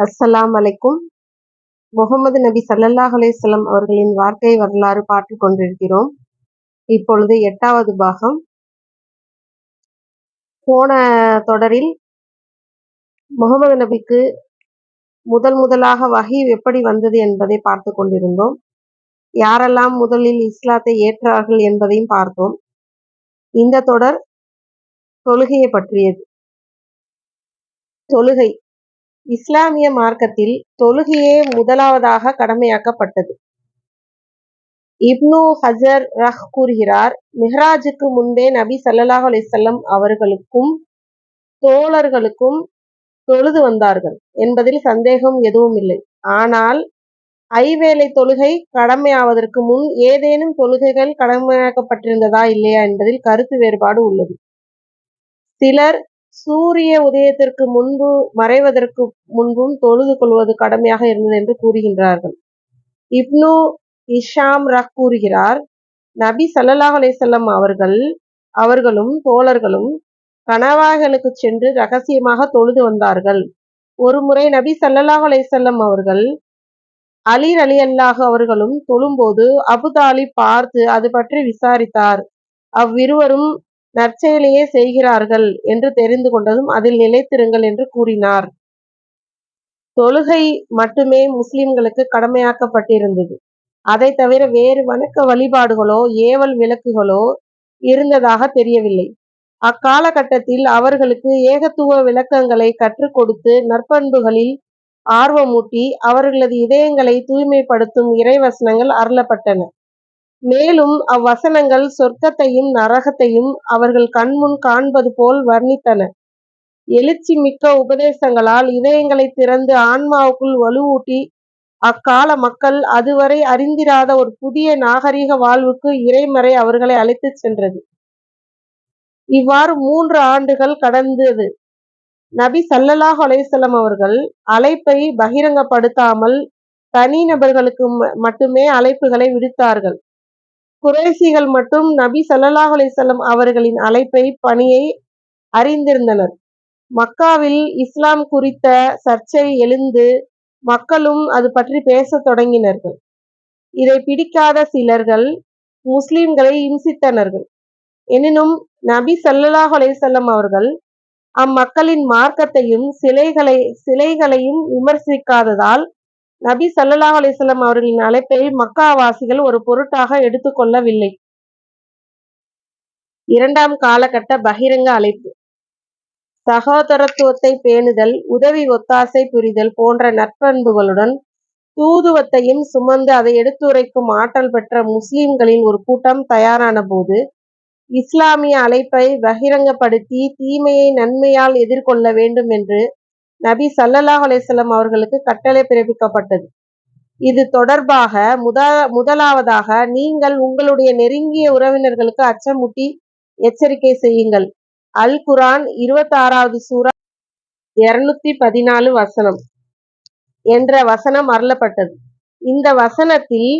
அஸ்ஸலாம் அலைக்கும். முகமது நபி சல்லல்லாஹ் அலையம் அவர்களின் வாழ்க்கை வரலாறு பார்த்து கொண்டிருக்கிறோம். இப்பொழுது எட்டாவது பாகம். போன தொடரில் முகமது நபிக்கு முதல் முதலாக வகி எப்படி வந்தது என்பதை பார்த்து கொண்டிருந்தோம். யாரெல்லாம் முதலில் இஸ்லாத்தை ஏற்றார்கள் என்பதையும் பார்த்தோம். இந்த தொடர் தொழுகையை பற்றியது. தொழுகை இஸ்லாமிய மார்க்கத்தில் தொழுகையே முதலாவதாக கடமையாக்கப்பட்டது. இப்னு ஹஜர் ரஹ் கூறுகிறார் மெஹராஜுக்கு முன்பே நபி சல்லாஹ் அலிசல்லம் அவர்களுக்கும் தோழர்களுக்கும் தொழுது வந்தார்கள் என்பதில் சந்தேகம் எதுவும் இல்லை. ஆனால் ஐவேளை தொழுகை கடமையாவதற்கு முன் ஏதேனும் தொழுகைகள் கடமையாக்கப்பட்டிருந்ததா இல்லையா என்பதில் கருத்து வேறுபாடு உள்ளது. சிலர் சூரிய உதயத்திற்கு முன்பு மறைவதற்கு முன்பும் தொழுது கொள்வது கடமையாக இருந்தது என்று கூறுகின்றார்கள். இப்னு இஷாம் ரக் கூறுகிறார் நபி சல்லாஹ் அலிசல்லம் அவர்கள் அவர்களும் தோழர்களும் கணவாய்களுக்கு சென்று ரகசியமாக தொழுது வந்தார்கள். ஒரு முறை நபி சல்லாஹ் அலிசல்லம் அவர்கள் அலிர் அலி அல்லாஹ் அவர்களும் தொழும்போது அபுதாலி பார்த்து அது பற்றி விசாரித்தார். அவ்விருவரும் நற்செயலையே செய்கிறார்கள் என்று தெரிந்து கொண்டதும் அதில் நிலைத்திருங்கள் என்று கூறினார். தொழுகை மட்டுமே முஸ்லிம்களுக்கு கடமையாக்கப்பட்டிருந்தது. அதை தவிர வேறு வணக்க வழிபாடுகளோ ஏவல் விளக்குகளோ இருந்ததாக தெரியவில்லை. அக்காலகட்டத்தில் அவர்களுக்கு ஏகத்துவ விளக்கங்களை கற்றுக் கொடுத்து நற்பண்புகளில் ஆர்வமூட்டி அவர்களது இதயங்களை தூய்மைப்படுத்தும் இறைவசனங்கள் அருளப்பட்டன. மேலும் அவ்வசனங்கள் சொர்க்கத்தையும் நரகத்தையும் அவர்கள் கண்முன் காண்பது போல் வர்ணித்தன. எழுச்சி மிக்க உபதேசங்களால் இதயங்களை திறந்து ஆன்மாவுக்குள் வலுவூட்டி அக்கால மக்கள் அதுவரை அறிந்திராத ஒரு புதிய நாகரிக வாழ்வுக்கு இறைமறை அவர்களை அழைத்துச் சென்றது. இவ்வாறு மூன்று ஆண்டுகள் கடந்தது. நபி சல்லல்லாஹ் அலையம் அவர்கள் அழைப்பை பகிரங்கப்படுத்தாமல் தனி நபர்களுக்கு மட்டுமே அழைப்புகளை விடுத்தார்கள். குறைசிகள் மட்டும் நபி சல்லாஹ் அலிசல்லம் அவர்களின் அழைப்பை பணியை அறிந்திருந்தனர். மக்காவில் இஸ்லாம் குறித்த சர்ச்சை எழுந்து மக்களும் அது பற்றி பேசத் தொடங்கினர்கள். இதை பிடிக்காத சிலர்கள் முஸ்லிம்களை இம்சித்தனர்கள். எனினும் நபி சல்லாஹ் அலிசல்லம் அவர்கள் அம்மக்களின் மார்க்கத்தையும் சிலைகளை சிலைகளையும் விமர்சிக்காததால் நபி சல்லாஹ் அலிசல்லாம் அவர்களின் அழைப்பை மக்காவாசிகள் ஒரு பொருட்டாக எடுத்துக்கொள்ளவில்லை இரண்டாம் காலகட்ட பகிரங்க அழைப்பு. சகோதரத்துவத்தை பேணுதல் உதவி ஒத்தாசை புரிதல் போன்ற நற்பண்புகளுடன் தூதுவத்தையும் சுமந்து அதை எடுத்துரைக்கும் ஆற்றல் பெற்ற முஸ்லிம்களின் ஒரு கூட்டம் தயாரான போது இஸ்லாமிய அழைப்பை பகிரங்கப்படுத்தி தீமையை நன்மையால் எதிர்கொள்ள வேண்டும் என்று நபி சல்லல்லாஹ் அலிசல்லம் அவர்களுக்கு கட்டளை பிறப்பிக்கப்பட்டது. இது தொடர்பாக முத முதலாவதாக நீங்கள் உங்களுடைய நெருங்கிய உறவினர்களுக்கு அச்சமூட்டி எச்சரிக்கை செய்யுங்கள். அல் குரான் இருபத்தி ஆறாவது சூறா இருநூத்தி பதினாலு வசனம் என்ற வசனம் அருளப்பட்டது. இந்த வசனத்தில்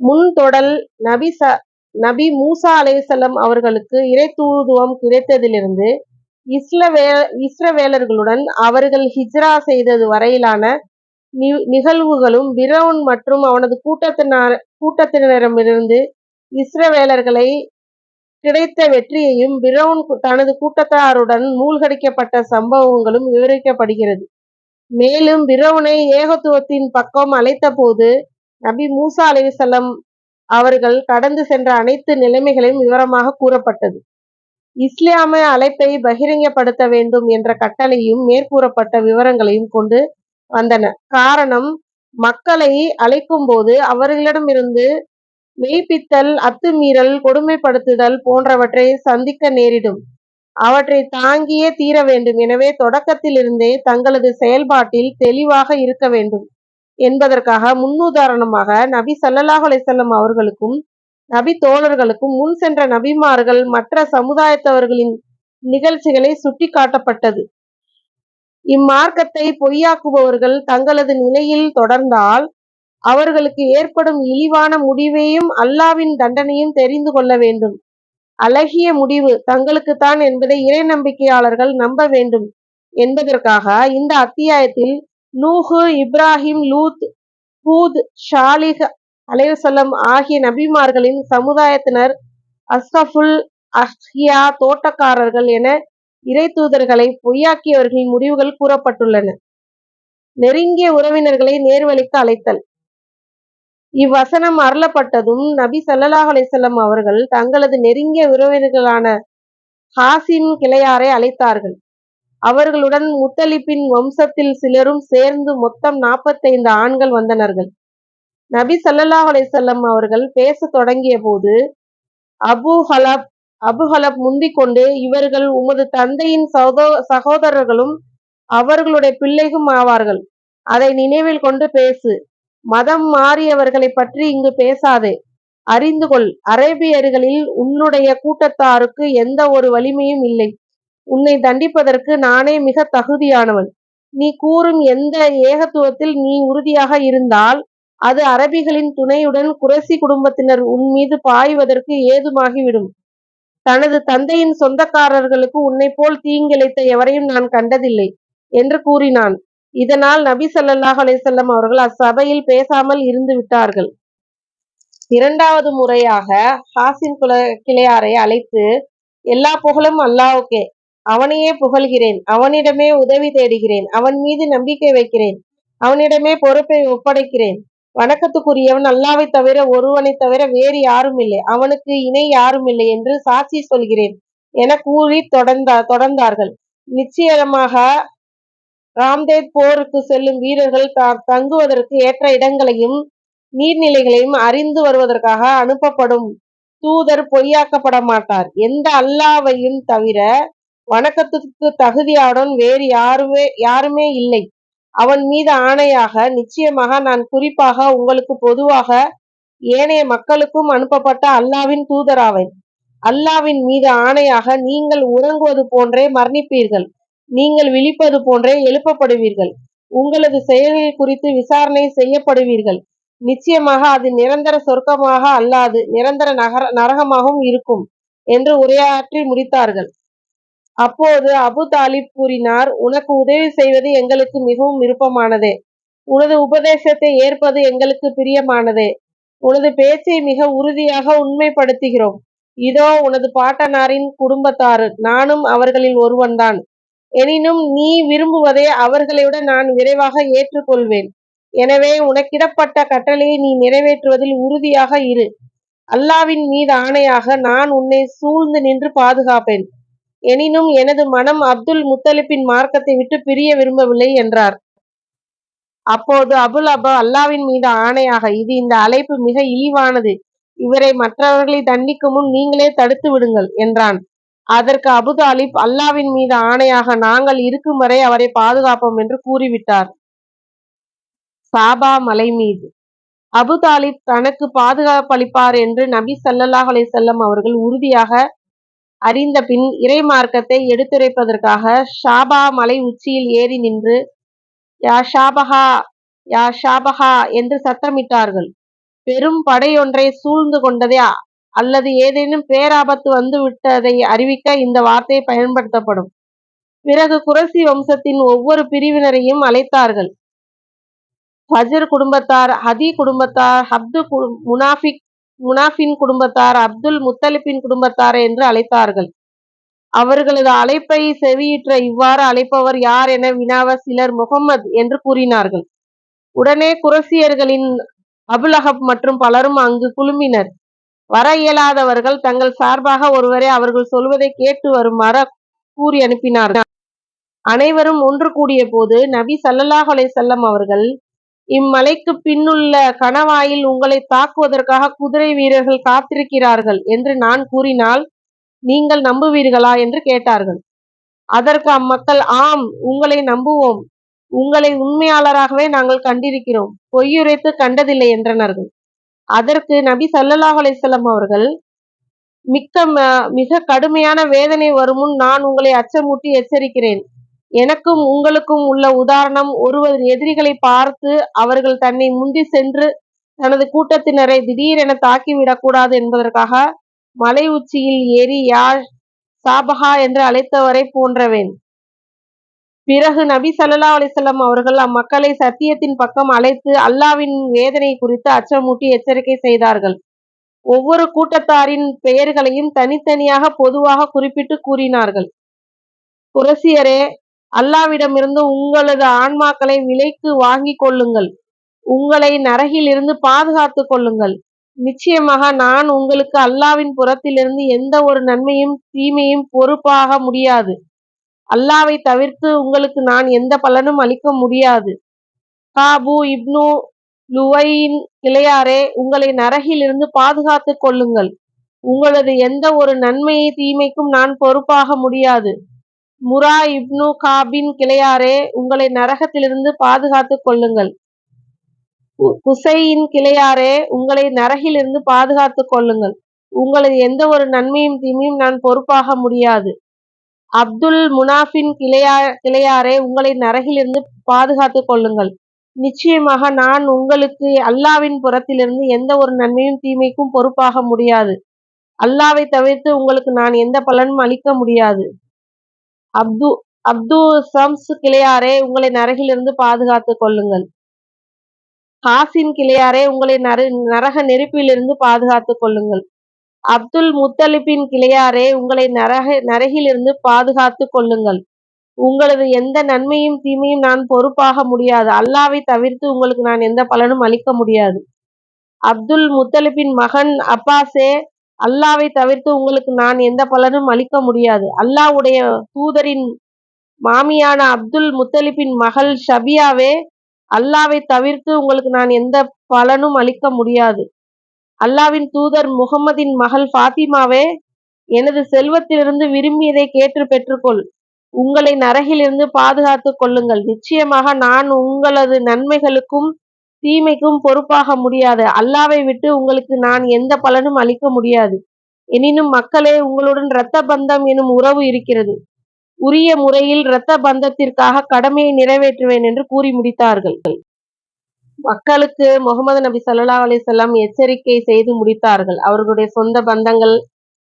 முன்தொடல் நபி ச நபி மூசா அலேசல்லம் அவர்களுக்கு இறை தூதுவம் கிடைத்ததிலிருந்து இஸ்லவே இஸ்ரவேலர்களுடன் அவர்கள் ஹிஜ்ரா செய்தது வரையிலான நிகழ்வுகளும் பிரவுன் மற்றும் அவனது கூட்டத்தினர் கூட்டத்தினரிடமிருந்து இஸ்ரவேலர்களை கிடைத்த வெற்றியையும் பிரவுன் தனது கூட்டத்தாருடன் மூழ்கடிக்கப்பட்ட சம்பவங்களும் விவரிக்கப்படுகிறது. மேலும் பிரவுனை ஏகத்துவத்தின் பக்கம் அழைத்த போது நபி மூசா அலிசல்லம் அவர்கள் கடந்து சென்ற அனைத்து நிலைமைகளையும் விவரமாக கூறப்பட்டது. இஸ்லாமிய அழைப்பை பகிரங்கப்படுத்த வேண்டும் என்ற கட்டளையும் மேற்கூறப்பட்ட விவரங்களையும் கொண்டு வந்தன. காரணம் மக்களை அழைக்கும் போது அவர்களிடமிருந்து மெய்ப்பித்தல் அத்துமீறல் கொடுமைப்படுத்துதல் போன்றவற்றை சந்திக்க நேரிடும். அவற்றை தாங்கியே தீர வேண்டும். எனவே தொடக்கத்திலிருந்தே தங்களது செயல்பாட்டில் தெளிவாக இருக்க வேண்டும் என்பதற்காக முன்னுதாரணமாக நபி சல்லாஹ் அலிசல்லம் அவர்களுக்கும் நபி தோழர்களுக்கும் முன் சென்ற நபிமார்கள் மற்ற சமுதாயத்தவர்களின் நிகழ்ச்சிகளை சுட்டி காட்டப்பட்டது இம்மார்க்கத்தை பொய்யாக்குபவர்கள் தங்களது நிலையில் தொடர்ந்தால் அவர்களுக்கு ஏற்படும் இழிவான முடிவையும் அல்லாவின் தண்டனையும் தெரிந்து கொள்ள வேண்டும். அழகிய முடிவு தங்களுக்குத்தான் என்பதை இறை நம்பிக்கையாளர்கள் நம்ப வேண்டும். என்பதற்காக இந்த அத்தியாயத்தில் நூஹு இப்ராஹிம் லூத் ஹூத் ஷாலிஹ் அலைவசல்லம் ஆகிய நபிமார்களின் சமுதாயத்தினர் அஸ்கஃபுல் அஹ்யா தோட்டக்காரர்கள் என இறை தூதர்களை பொய்யாக்கியவர்களின் முடிவுகள் கூறப்பட்டுள்ளன. நெருங்கிய உறவினர்களை நேர்வழிக்கு அழைத்தல். இவ்வசனம் அருளப்பட்டதும் நபி சல்லாஹ் அலிசல்லம் அவர்கள் தங்களது நெருங்கிய உறவினர்களான ஹாசிம் கிளையாரை அழைத்தார்கள். அவர்களுடன் முத்தலிப்பின் வம்சத்தில் சிலரும் சேர்ந்து மொத்தம் நாற்பத்தைந்து ஆண்கள் வந்தனர்கள். நபி ஸல்லல்லாஹு அலிசல்லம் அவர்கள் பேசத் தொடங்கிய போது அபு ஹலப் அபு ஹலப் முந்திக்கொண்டு இவர்கள் உமது தந்தையின் சகோ சகோதரர்களும் அவர்களுடைய பிள்ளைகளும் ஆவார்கள். அதை நினைவில் கொண்டு பேசு. மதம் மாறியவர்களை பற்றி இங்கு பேசாதே. அறிந்து கொள். அரேபியர்களில் உன்னுடைய கூட்டத்தாருக்கு எந்த ஒரு வலிமையும் இல்லை. உன்னை தண்டிப்பதற்கு நானே மிக தகுதியானவன். நீ கூறும் எந்த ஏகத்துவத்தில் நீ உறுதியாக இருந்தால் அது அரபிகளின் துணையுடன் குரசி குடும்பத்தினர் உன் மீது பாய்வதற்கு ஏதுமாகிவிடும். தனது தந்தையின் சொந்தக்காரர்களுக்கு உன்னை போல் தீங்கிழைத்த எவரையும் நான் கண்டதில்லை என்று கூறினான். இதனால் நபி சல்லாஹ் அலிசல்லம் அவர்கள் அச்சபையில் பேசாமல் இருந்து விட்டார்கள். இரண்டாவது முறையாக ஹாசின் குல கிளையாரை அழைத்து எல்லா புகழும் அல்லாவுக்கே அவனையே புகழ்கிறேன் அவனிடமே உதவி தேடுகிறேன் அவன் மீது நம்பிக்கை வைக்கிறேன் அவனிடமே பொறுப்பை ஒப்படைக்கிறேன் வணக்கத்துக்குரியவன் அல்லாவை தவிர ஒருவனை தவிர வேறு யாரும் இல்லை. அவனுக்கு இணை யாரும் இல்லை என்று சாட்சி சொல்கிறேன் என கூறி தொடர்ந்தா தொடர்ந்தார்கள். நிச்சயமாக ராம்தேவ் போருக்கு செல்லும் வீரர்கள் தங்குவதற்கு ஏற்ற இடங்களையும் நீர்நிலைகளையும் அறிந்து வருவதற்காக அனுப்பப்படும் தூதர் பொய்யாக்கப்பட மாட்டார். எந்த அல்லாவையும் தவிர வணக்கத்துக்கு தகுதியாடன் வேறு யாருமே யாருமே இல்லை. அவன் மீது ஆணையாக நிச்சயமாக நான் குறிப்பாக உங்களுக்கு பொதுவாக ஏனைய மக்களுக்கும் அனுப்பப்பட்ட அல்லாவின் தூதராவேன். அல்லாவின் மீது ஆணையாக நீங்கள் உறங்குவது போன்றே மரணிப்பீர்கள். நீங்கள் விழிப்பது போன்றே எழுப்பப்படுவீர்கள். உங்களது செயல்கள் குறித்து விசாரணை செய்யப்படுவீர்கள். நிச்சயமாக அது நிரந்தர சொர்க்கமாக அல்லாது நிரந்தர நகர நரகமாகவும் இருக்கும் என்று உரையாற்றி முடித்தார்கள். அப்போது அபு தாலிப் கூறினார் உனக்கு உதவி செய்வது எங்களுக்கு மிகவும் விருப்பமானது. உனது உபதேசத்தை ஏற்பது எங்களுக்கு பிரியமானதே. உனது பேச்சை மிக உறுதியாக உண்மைப்படுத்துகிறோம். இதோ உனது பாட்டனாரின் குடும்பத்தாரு. நானும் அவர்களில் ஒருவன்தான். எனினும் நீ விரும்புவதை அவர்களை விட நான் விரைவாக ஏற்றுக்கொள்வேன். எனவே உனக்கிடப்பட்ட கட்டளையை நீ நிறைவேற்றுவதில் உறுதியாக இரு. அல்லாவின் மீது ஆணையாக நான் உன்னை சூழ்ந்து நின்று பாதுகாப்பேன். எனினும் எனது மனம் அப்துல் முத்தலிப்பின் மார்க்கத்தை விட்டு பிரிய விரும்பவில்லை என்றார். அப்போது அபுல் அபா அல்லாவின் மீது ஆணையாக இது இந்த அழைப்பு மிக இழிவானது. இவரை மற்றவர்களை தண்டிக்கும் முன் நீங்களே தடுத்து விடுங்கள் என்றான். அதற்கு அபுதாலிப் அல்லாவின் மீது ஆணையாக நாங்கள் இருக்கும் வரை அவரை பாதுகாப்போம் என்று கூறிவிட்டார். சாபா மலை மீது. அபு தாலிப் தனக்கு பாதுகாப்பளிப்பார் என்று நபி சல்லல்லாஹ் அலை செல்லம் அவர்கள் உறுதியாக அறிந்த பின் இறை மார்க்கத்தை எடுத்துரைப்பதற்காக ஷாபா மலை உச்சியில் ஏறி நின்று யா ஷாபஹா யா ஷாபஹா என்று சத்தமிட்டார்கள். பெரும் படையொன்றை சூழ்ந்து கொண்டதே அல்லது ஏதேனும் பேராபத்து வந்து விட்டதை அறிவிக்க இந்த வார்த்தை பயன்படுத்தப்படும். பிறகு குரசி வம்சத்தின் ஒவ்வொரு பிரிவினரையும் அழைத்தார்கள். ஃபஜர் குடும்பத்தார் ஹதி குடும்பத்தார் ஹப்து கு- முனாஃபிக் முனாஃபின் குடும்பத்தார் அப்துல் முத்தலிப்பின் குடும்பத்தார் என்று அழைத்தார்கள். அவர்களது அழைப்பை செவியுற்ற இவ்வாறு அழைப்பவர் யார் என வினாவ சிலர் முகம்மது என்று கூறினார்கள். உடனே குரசியர்களின் அபுலஹப் மற்றும் பலரும் அங்கு குழுமினர். வர இயலாதவர்கள் தங்கள் சார்பாக ஒருவரை அவர்கள் சொல்வதை கேட்டு வருமாறு கூறி அனுப்பினார்கள். அனைவரும் ஒன்று கூடிய போது நபி ஸல்லல்லாஹு அலைஹி அவர்கள் இம்மலைக்கு பின்னுள்ள கணவாயில் உங்களை தாக்குவதற்காக குதிரை வீரர்கள் காத்திருக்கிறார்கள் என்று நான் கூறினால் நீங்கள் நம்புவீர்களா என்று கேட்டார்கள். அதற்கு அம்மக்கள் ஆம் உங்களை நம்புவோம். உங்களை உண்மையாளராகவே நாங்கள் கண்டிருக்கிறோம். பொய்யுரைத்து கண்டதில்லை என்றனர்கள். அதற்கு நபி சல்லல்லாஹ் அலைஹி அவர்கள் மிக்க ம- மிக கடுமையான வேதனை வரும் முன் நான் உங்களை அச்சமூட்டி எச்சரிக்கிறேன். எனக்கும் உங்களுக்கும் உள்ள உதாரணம் ஒருவர் எதிரிகளை பார்த்து அவர்கள் தன்னை முந்தி சென்று தனது கூட்டத்தினரை திடீரென தாக்கிவிடக்கூடாது என்பதற்காக மலை உச்சியில் ஏறி யாழ் சாபஹா என்று அழைத்தவரை போன்றவேன். பிறகு நபி சல்லா அலிசல்லாம் அவர்கள் அம்மக்களை சத்தியத்தின் பக்கம் அழைத்து அல்லாஹ்வின் வேதனை குறித்து அச்சமூட்டி எச்சரிக்கை செய்தார்கள். ஒவ்வொரு கூட்டத்தாரின் பெயர்களையும் தனித்தனியாக பொதுவாக குறிப்பிட்டு கூறினார்கள். குரசியரே அல்லாவிடமிருந்து உங்களது ஆன்மாக்களை விலைக்கு வாங்கிக் கொள்ளுங்கள். உங்களை நரகிலிருந்து பாதுகாத்துக் கொள்ளுங்கள். நிச்சயமாக நான் உங்களுக்கு அல்லாவின் புறத்திலிருந்து எந்த ஒரு நன்மையும் தீமையும் பொறுப்பாக முடியாது. அல்லாவை தவிர்த்து உங்களுக்கு நான் எந்த பலனும் அளிக்க முடியாது. காபு இப்னு லுவையின் கிளையாரே உங்களை நரகிலிருந்து பாதுகாத்துக் கொள்ளுங்கள். உங்களது எந்த ஒரு நன்மையை தீமைக்கும் நான் பொறுப்பாக முடியாது. முரா இப்னு காபின் கிளையாரே உங்களை நரகத்திலிருந்து பாதுகாத்துக் கொள்ளுங்கள். குசையின் கிளையாரே உங்களை நரகிலிருந்து பாதுகாத்துக் கொள்ளுங்கள். உங்களது எந்த ஒரு நன்மையும் தீமையும் நான் பொறுப்பாக முடியாது. அப்துல் முனாஃபின் கிளையா கிளையாரே உங்களை நரகிலிருந்து பாதுகாத்துக் கொள்ளுங்கள். நிச்சயமாக நான் உங்களுக்கு அல்லாவின் புறத்திலிருந்து எந்த ஒரு நன்மையும் தீமைக்கும் பொறுப்பாக முடியாது. அல்லாவை தவிர்த்து உங்களுக்கு நான் எந்த பலனும் அளிக்க முடியாது. அப்து அப்து சம்ஸ் கிளையாரே உங்களை நரகிலிருந்து பாதுகாத்துக் கொள்ளுங்கள். ஹாசின் கிளையாரே உங்களை நர நரக நெருப்பிலிருந்து பாதுகாத்துக் கொள்ளுங்கள். அப்துல் முத்தலிப்பின் கிளையாரே உங்களை நரக நரகிலிருந்து பாதுகாத்துக் கொள்ளுங்கள். உங்களது எந்த நன்மையும் தீமையும் நான் பொறுப்பாக முடியாது. அல்லாவை தவிர்த்து உங்களுக்கு நான் எந்த பலனும் அளிக்க முடியாது. அப்துல் முத்தலிப்பின் மகன் அப்பாஸே அல்லாவை தவிர்த்து உங்களுக்கு நான் எந்த பலனும் அளிக்க முடியாது. அல்லாஹ்வுடைய தூதரின் மாமியான அப்துல் முத்தலிப்பின் மகள் ஷபியாவே அல்லாவை தவிர்த்து உங்களுக்கு நான் எந்த பலனும் அளிக்க முடியாது. அல்லாவின் தூதர் முகம்மதின் மகள் ஃபாத்திமாவே எனது செல்வத்திலிருந்து விரும்பியதை கேட்டு பெற்றுக்கொள். உங்களை நரகிலிருந்து பாதுகாத்துக் கொள்ளுங்கள். நிச்சயமாக நான் உங்களது நன்மைகளுக்கும் தீமைக்கும் பொறுப்பாக முடியாது. அல்லாவை விட்டு உங்களுக்கு நான் எந்த பலனும் அளிக்க முடியாது. எனினும் மக்களே உங்களுடன் இரத்த பந்தம் எனும் உறவு இருக்கிறது. உரிய முறையில் இரத்த பந்தத்திற்காக கடமையை நிறைவேற்றுவேன் என்று கூறி முடித்தார்கள். மக்களுக்கு முகமது நபி சல்லா அலிசல்லாம் எச்சரிக்கை செய்து முடித்தார்கள். அவர்களுடைய சொந்த பந்தங்கள்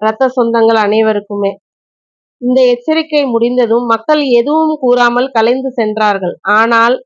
இரத்த சொந்தங்கள் அனைவருக்குமே. இந்த எச்சரிக்கை முடிந்ததும் மக்கள் எதுவும் கூறாமல் கலைந்து சென்றார்கள். ஆனால்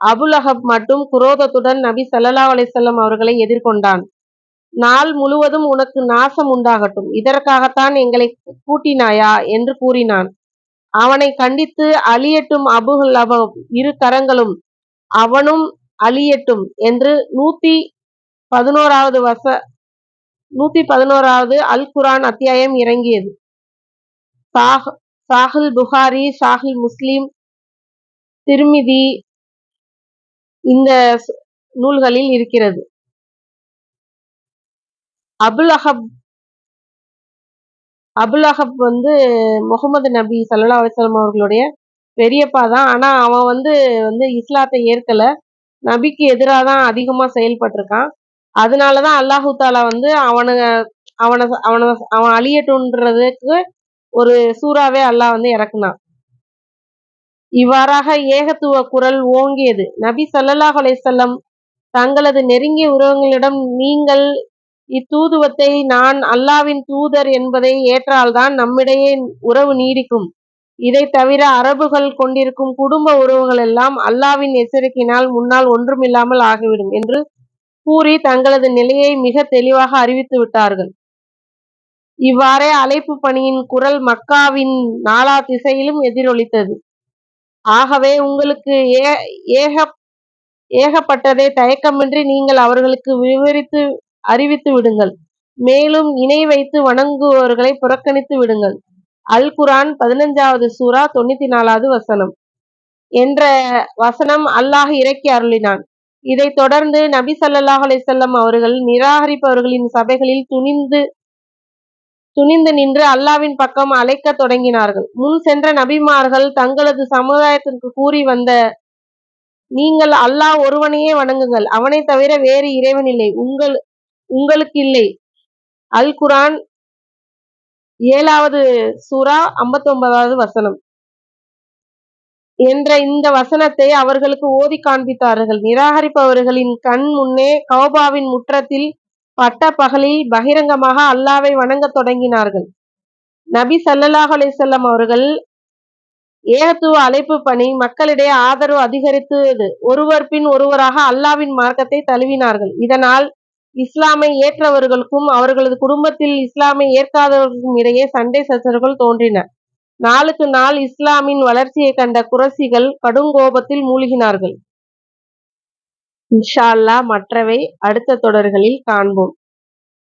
அபுலஹப் மட்டும் குரோதத்துடன் நபி சல்லா அலிசல்லம் அவர்களை எதிர்கொண்டான். நாள் முழுவதும் உனக்கு நாசம் உண்டாகட்டும். இதற்காகத்தான் எங்களை கூட்டினாயா? என்று கூறினான். அவனை கண்டித்து அழியட்டும் அபுலஹப் இரு கரங்களும் அவனும் அழியட்டும் என்று நூத்தி பதினோராவது வச நூத்தி பதினோராவது அல் குரான் அத்தியாயம் இறங்கியது. சாஹ் சாஹில் புகாரி சாஹில் முஸ்லீம் திருமிதி இந்த நூல்களில் இருக்கிறது. அபுல் அஹப் அபுல் அஹப் வந்து முகமது நபி சல்லா அலிஸ்லாம் அவர்களுடைய பெரியப்பா தான். ஆனா அவன் வந்து வந்து இஸ்லாத்தை ஏற்கல. நபிக்கு எதிராக தான் அதிகமா செயல்பட்டிருக்கான். அதனாலதான் அல்லாஹு தாலா வந்து அவனை அவனை அவனை அவன் அழியட்டுன்றதுக்கு ஒரு சூறாவே அல்லாஹ் வந்து இறக்குனான். இவ்வாறாக ஏகத்துவ குரல் ஓங்கியது. நபி ஸல்லல்லாஹு அலைசல்லம் தங்களது நெருங்கிய உறவுகளிடம் நீங்கள் இத்தூதுவத்தை நான் அல்லாவின் தூதர் என்பதை ஏற்றால்தான் நம்மிடையே உறவு நீடிக்கும். இதை தவிர அரபுகள் கொண்டிருக்கும் குடும்ப உறவுகள் எல்லாம் அல்லாவின் எச்சரிக்கையினால் முன்னால் ஒன்றுமில்லாமல் ஆகிவிடும் என்று கூறி தங்களது நிலையை மிக தெளிவாக அறிவித்து விட்டார்கள். இவ்வாறே அழைப்பு பணியின் குரல் மக்காவின் நாலா திசையிலும் எதிரொலித்தது. ஆகவே உங்களுக்கு ஏ ஏக ஏகப்பட்டதை தயக்கமின்றி நீங்கள் அவர்களுக்கு விவரித்து அறிவித்து விடுங்கள். மேலும் இணை வைத்து வணங்குபவர்களை புறக்கணித்து விடுங்கள். அல் குரான் பதினஞ்சாவது சூரா தொண்ணூத்தி நாலாவது வசனம். என்ற வசனம் அல்லாஹ் இறக்கி அருளினான். இதைத் தொடர்ந்து நபி சல்லாஹ் அலிசல்லம் அவர்கள் நிராகரிப்பவர்களின் சபைகளில் துணிந்து துணிந்து நின்று அல்லாவின் பக்கம் அழைக்கத் தொடங்கினார்கள். முன் சென்ற நபிமார்கள் தங்களது சமுதாயத்திற்கு கூறி வந்த நீங்கள் அல்லாஹ் ஒருவனையே வணங்குங்கள். அவனை தவிர வேறு இறைவன் இல்லை. உங்கள் உங்களுக்கு இல்லை. அல் குரான் ஏழாவது சூரா ஐம்பத்தொன்பதாவது வசனம். என்ற இந்த வசனத்தை அவர்களுக்கு ஓதி காண்பித்தார்கள். நிராகரிப்பவர்களின் கண் முன்னே கௌபாவின் முற்றத்தில் பட்ட பகலில் பகிரங்கமாக அல்லாவை வணங்கத் தொடங்கினார்கள். நபி சல்லல்லாஹ் அலைஹி அவர்கள் ஏகத்துவ அழைப்பு பணி மக்களிடையே ஆதரவு அதிகரித்தது. ஒருவர் பின் ஒருவராக அல்லாவின் மார்க்கத்தை தழுவினார்கள். இதனால் இஸ்லாமை ஏற்றவர்களுக்கும் அவர்களது குடும்பத்தில் இஸ்லாமை ஏற்காதவர்களுக்கும் இடையே சண்டை சச்சரவுகள் தோன்றின. நாளுக்கு நாள் இஸ்லாமின் வளர்ச்சியை கண்ட குரசிகள் கடுங்கோபத்தில் மூழ்கினார்கள். இன்ஷா அல்லாஹ் மற்றவை அடுத்த தொடர்களில் காண்போம்.